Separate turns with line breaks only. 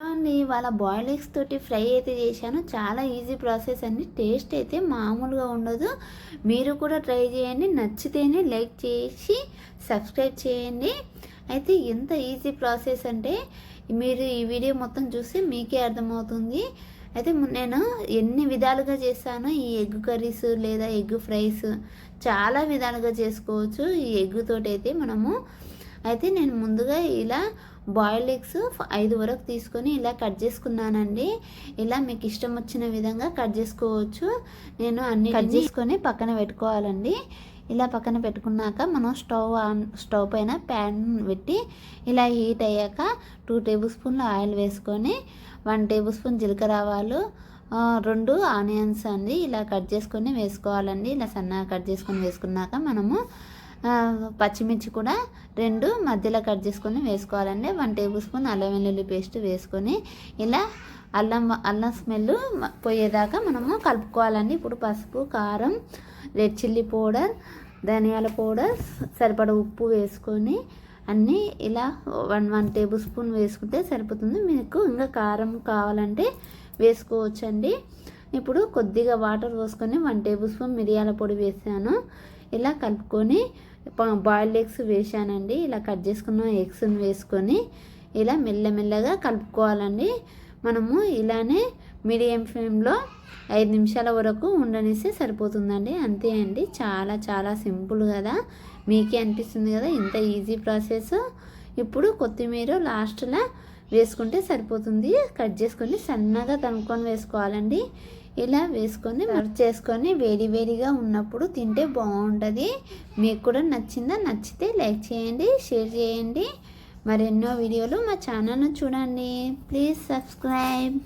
అండి వాళ్ళ boil eggs తోటి ఫ్రై అయితే చేశాను. చాలా ఈజీ ప్రాసెస్ అండి. టేస్ట్ అయితే మామూలుగా ఉండదు. మీరు కూడా ట్రై చేయండి. నచ్చితేనే లైక్ చేసి సబ్స్క్రైబ్ చేయండి. అయితే ఎంత ఈజీ ప్రాసెస్ అంటే మీరు ఈ వీడియో మొత్తం చూసి మీకే అర్థమవుతుంది. అయితే నేను ఎన్ని విధాలుగా చేస్తాను ఈ ఎగ్ కర్రీస్ లేదా ఎగ్ ఫ్రైస్ చాలా విధాలుగా చేసుకోవచ్చు. ఈ ఎగ్ తోటి అయితే మనము. అయితే నేను ముందుగా ఇలా బాయిల్డ్ ఎగ్స్ ఐదు వరకు తీసుకొని ఇలా కట్ చేసుకున్నానండి. ఇలా మీకు ఇష్టం వచ్చిన విధంగా కట్ చేసుకోవచ్చు. నేను అన్ని కట్ చేసుకొని పక్కన పెట్టుకోవాలండి. ఇలా పక్కన పెట్టుకున్నాక మనం స్టవ్ ఆన్ స్టవ్ పైన ప్యాన్ పెట్టి ఇలా హీట్ అయ్యాక టూ టేబుల్ స్పూన్ల ఆయిల్ వేసుకొని వన్ టేబుల్ స్పూన్ జీలకర్ర ఆవాలు రెండు ఆనియన్స్ అండి. ఇలా కట్ చేసుకొని వేసుకోవాలండి. ఇలా సన్నగా కట్ చేసుకొని వేసుకున్నాక మనము పచ్చిమిర్చి కూడా రెండు మధ్యలో కట్ చేసుకొని వేసుకోవాలండి. వన్ టేబుల్ స్పూన్ అల్లం వెల్లుల్లి పేస్ట్ వేసుకొని ఇలా అల్లం అల్లం స్మెల్ పోయేదాకా మనము కలుపుకోవాలండి. ఇప్పుడు పసుపు కారం రెడ్ చిల్లీ పౌడర్ ధనియాల పౌడర్ సరిపడ ఉప్పు వేసుకొని అన్నీ ఇలా వన్ వన్ టేబుల్ స్పూన్ వేసుకుంటే సరిపోతుంది. మీకు ఇంకా కారం కావాలంటే వేసుకోవచ్చండి. ఇప్పుడు కొద్దిగా వాటర్ పోసుకొని వన్ టేబుల్ స్పూన్ మిరియాల పొడి వేసాను. ఇలా కలుపుకొని బాయిల్డ్ ఎగ్స్ వేసానండి ఇలా కట్ చేసుకున్న ఎగ్స్ని వేసుకొని ఇలా మెల్లమెల్లగా కలుపుకోవాలండి. మనము ఇలానే మీడియం ఫ్లేమ్లో ఐదు నిమిషాల వరకు ఉండనిస్తే సరిపోతుందండి. అంతే అండి. చాలా చాలా సింపుల్ కదా. మీకే అనిపిస్తుంది కదా ఇంత ఈజీ ప్రాసెస్. ఇప్పుడు కొత్తిమీర లాస్ట్లో వేసుకుంటే సరిపోతుంది. కట్ చేసుకొని సన్నగా తనుకొని వేసుకోవాలండి. ఇలా వేసుకొని సర్వ్ చేసుకొని వేడి వేడిగా ఉన్నప్పుడు తింటే బాగుంటుంది. మీకు కూడా నచ్చిందా నచ్చితే లైక్ చేయండి షేర్ చేయండి. మరెన్నో వీడియోలు మా ఛానల్ను చూడండి. Please subscribe.